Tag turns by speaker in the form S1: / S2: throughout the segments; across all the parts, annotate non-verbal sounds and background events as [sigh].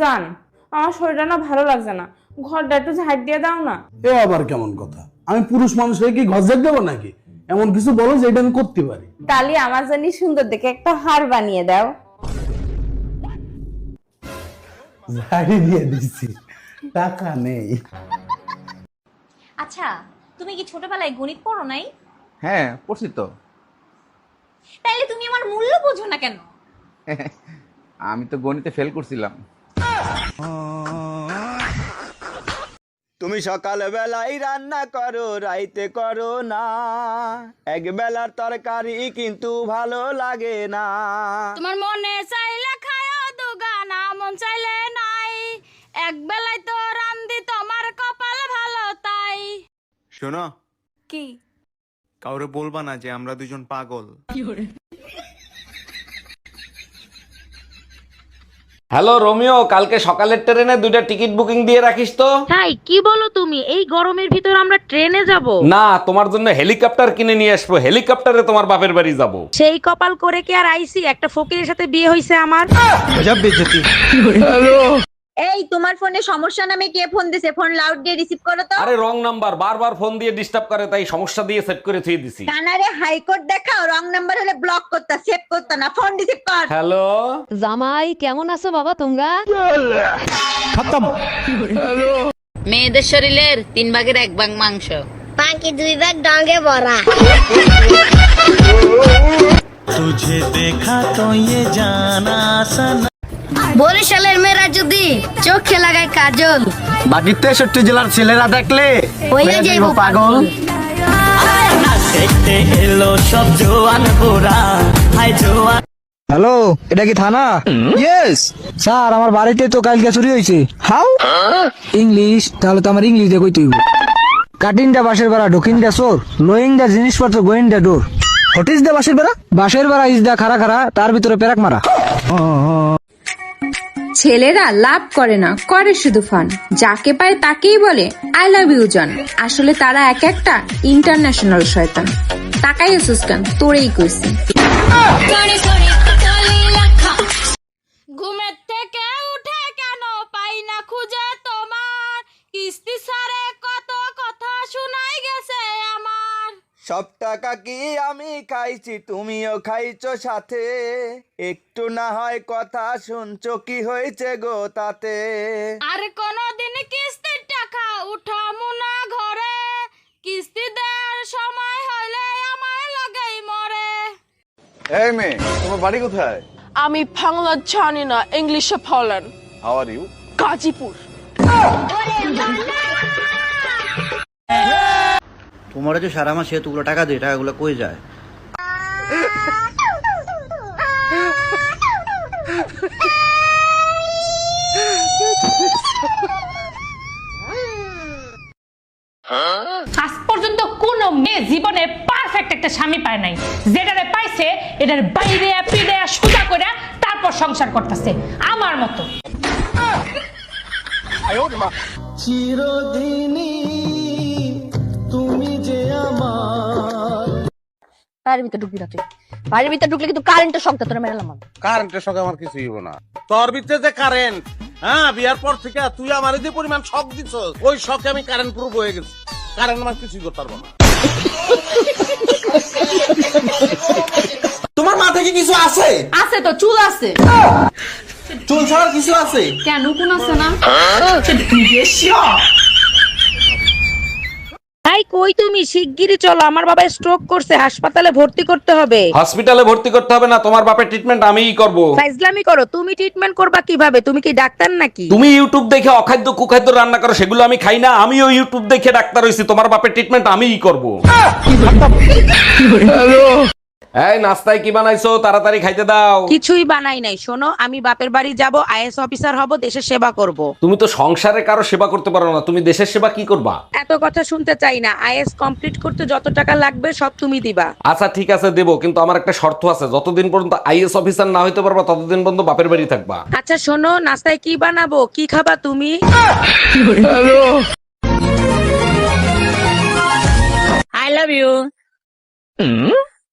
S1: জান আমার শরীরটা না ভালো লাগছে না। ঘরটা একটু ঝাড় দিয়ে দাও না।
S2: এ আবার কেমন কথা? আমি পুরুষ মানুষ হয়ে কি ঘর ঝাড় দেবো নাকি? এমন কিছু বলো যে এটা আমি করতে পারি।
S1: তালি আমার জন্য সুন্দর দেখে একটা হার বানিয়ে দাও।
S2: ঝাড়ি দিয়ে দিছি। টাকা নেই।
S3: আচ্ছা তুমি কি ছোটবেলায় গণিত পড়ো নাই?
S4: হ্যাঁ পড়ছি তো।
S3: তাইলে তুমি আমার মূল্য বোঝো না কেন? [laughs]
S4: আমি তো গণিতে ফেল করছিলাম।
S5: তুমি সকাল বেলায় রান্না করো রাইতে করো না। এক বেলার তরকারি কিন্তু ভালো লাগে না।
S6: তোমার মনে চাইলে খায়ও দুগানা মন চাইলে নাই। এক বেলায় তো রান্দি তোমার কপাল ভালো তাই।
S7: শোনো
S6: কি?
S7: কাউরে বলবা না যে আমরা দুজন পাগল।
S8: হ্যালো রোমিও কালকে সকালের ট্রেনে দুইটা টিকিট বুকিং দিয়ে রাখিস তো।
S9: তাই কি বলো তুমি? এই গরমের ভিতর আমরা ট্রেনে যাব।
S8: না তোমার জন্য হেলিকপ্টার কিনে নিয়ে আসব। হেলিকপ্টারে তোমার বাপের বাড়ি যাব।
S9: সেই কপাল করে কি আর আইসি? একটা ফকিরের সাথে বিয়ে হয়েছে আমার।
S3: এই তোমার ফোনে সমস্যা নামে কে ফোন দিছে? ফোন লাউড দিয়ে রিসিভ করো তো।
S8: আরে রং নাম্বার বারবার ফোন দিয়ে ডিস্টার্ব করে তাই সমস্যা দিয়ে সেট করে থুয়ে দিছি।
S3: কানারে হাইকোর্ট দেখাও রং নাম্বার হলে ব্লক করতা সেভ করতা না ফোন রিসিভ কর।
S8: হ্যালো
S9: জামাই কেমন আছো বাবা তোমরা?
S6: মেয়েদের শরীরের তিন ভাগের এক ভাগ মাংস।
S10: বাকি দুই ব্যাগ ডঙ্গে ভরা। বরিশালের মেয়েরা যদি চোখে লাগায় কাজল।
S5: বাকি তেষট্টি জেলার ছেলেরা দেখলে
S10: হইয়া যাইবো পাগল।
S5: হ্যালো এটা কি থানা? ইয়েস স্যার আমার বাড়িতে তো কালকে চুরি হয়েছে হাউ ইংলিশ তাহলে তো আমার ইংলিশ দিয়ে কইতে হইব। কাটিং দা বাসের বেড়া ঢুকিং দা সোর লোয়িং দা জিনিসপত্র going the door. What is the বাসের বেড়া? বাসের বেড়া ইজ দা খারা খারা তার ভিতরে পেরাক মারা।
S1: ছেলেরা লাভ করে না, করে শুধু ফান যাকে পায় তাকেই বলে আই লাভ ইউ জন আসলে তারা এক একটা ইন্টারন্যাশনাল শয়তান। তাকাই এসুস কেন তোরেই কইছি।
S5: সব টাকা কি আমি খাইছি তুমিও খাইছো সাথে? একটু না হয় কথা শুনছো কি হয়েছে গো তাতে?
S6: আর কোনদিন কিস্তির টাকা উঠামু না ঘরে। কিস্তি দেওয়ার সময় হলে আমায় লাগেই মরে।
S4: এই মেয়ে তোমার বাড়ি কোথায়?
S1: আমি বাংলা জানি না ইংলিশে বলেন।
S4: How are you
S1: Gazipur.
S5: তোমার যে সারা মাসে এতগুলো টাকা দিয়ে টাকাগুলো কই যায়?
S6: আজ পর্যন্ত কোন মেয়ে জীবনে পারফেক্ট একটা স্বামী পায় নাই। যেটারে পাইছে এটার বাইরে পিড়ে সোজা করে তারপর সংসার করতেছে আমার মতো।
S9: বাড়ির ভিতরে ঢুকবি না তুই। বাড়ির ভিতরে ঢুকলে কিন্তু কারেন্টের শব্দ তোরা মেরালাম আমি।
S2: কারেন্টের সঙ্গে আমার কিছু হইব না। তোর ভিতরে যে কারেন্ট হ্যাঁ বিয়ার পর থেকে তুই আমার যে পরিমাণ শখ দিছ ওই শখে আমি কারেন্ট প্রুফ হয়ে গেছি। কারেন্ট আমার কিছুই করতে পারব না।
S5: তোমার মাথায় কি কিছু আছে?
S1: আছে তো চুল আছে।
S5: চুল ছাড়ার কিছু আছে?
S1: কেন কোন আছে না?
S9: তাই কই তুমি? শিগগিরই চলো আমার বাবা স্ট্রোক করছে হাসপাতালে ভর্তি করতে হবে।
S8: হসপিটালে ভর্তি করতে হবে না তোমার বাপের ট্রিটমেন্ট আমিই করব।
S9: ফাইজলামি করো তুমি ট্রিটমেন্ট করবা কীভাবে? তুমি কি ডাক্তার নাকি?
S8: তুমি ইউটিউব দেখে অখাদ্য কুখাদ্য রান্না করো সেগুলো আমি খাই না আমিও ইউটিউব দেখে ডাক্তার হইছি তোমার বাপের ট্রিটমেন্ট আমিই করব। এই নাস্তায় কি বানাইছো? তাড়াতাড়ি খাইতে দাও।
S9: কিছুই বানাই নাই। শোনো আমি বাপের বাড়ি যাব আইএস অফিসার হব দেশের সেবা করব।
S8: তুমি তো সংসারে কারও সেবা করতে পারো না। তুমি দেশের সেবা কি করবা?
S9: এত কথা শুনতে চাই না। আইএস কমপ্লিট করতে যত টাকা লাগবে সব তুমি দিবা।
S8: আচ্ছা ঠিক আছে দেবো। কিন্তু আমার একটা শর্ত আছে। যতদিন পর্যন্ত আইএস অফিসার না হইতে পারবা ততদিন পর্যন্ত বাপের বাড়ি থাকবা।
S9: আচ্ছা শোনো নাস্তায় কি বানাবো? কি খাবা তুমি?
S6: আই লাভ ইউ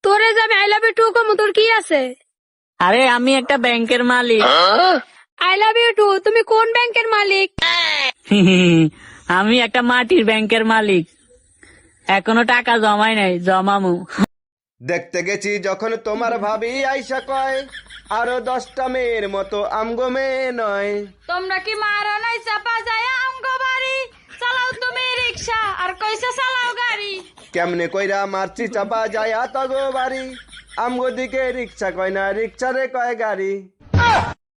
S6: তোরে যাবে আই লাভ ইউ টু কম তোর কি আছে? আরে আমি একটা ব্যাংকের মালিক। আই লাভ ইউ টু তুমি কোন ব্যাংকের মালিক? [laughs] আমি একটা মাটির ব্যাংকের মালিক। এখনও টাকা জমাই নাই জমামু।
S5: দেখতে গেছি যখন তোমার ভাবি আইসা কয় আরও দশটা মেয়ের মতো আমগো মেয়ে নয়।
S6: তোমরা কি মারো নাই চাপা যায় আমগো বাড়ি? চালাও তুমি রিক্সা আর কইসা চালাও
S5: কেমনে কইরা মারছি চাপা যায় তগো বাড়ি? আমগো দিকে রিক্সা কয় না রিক্সা রে কয় গাড়ি?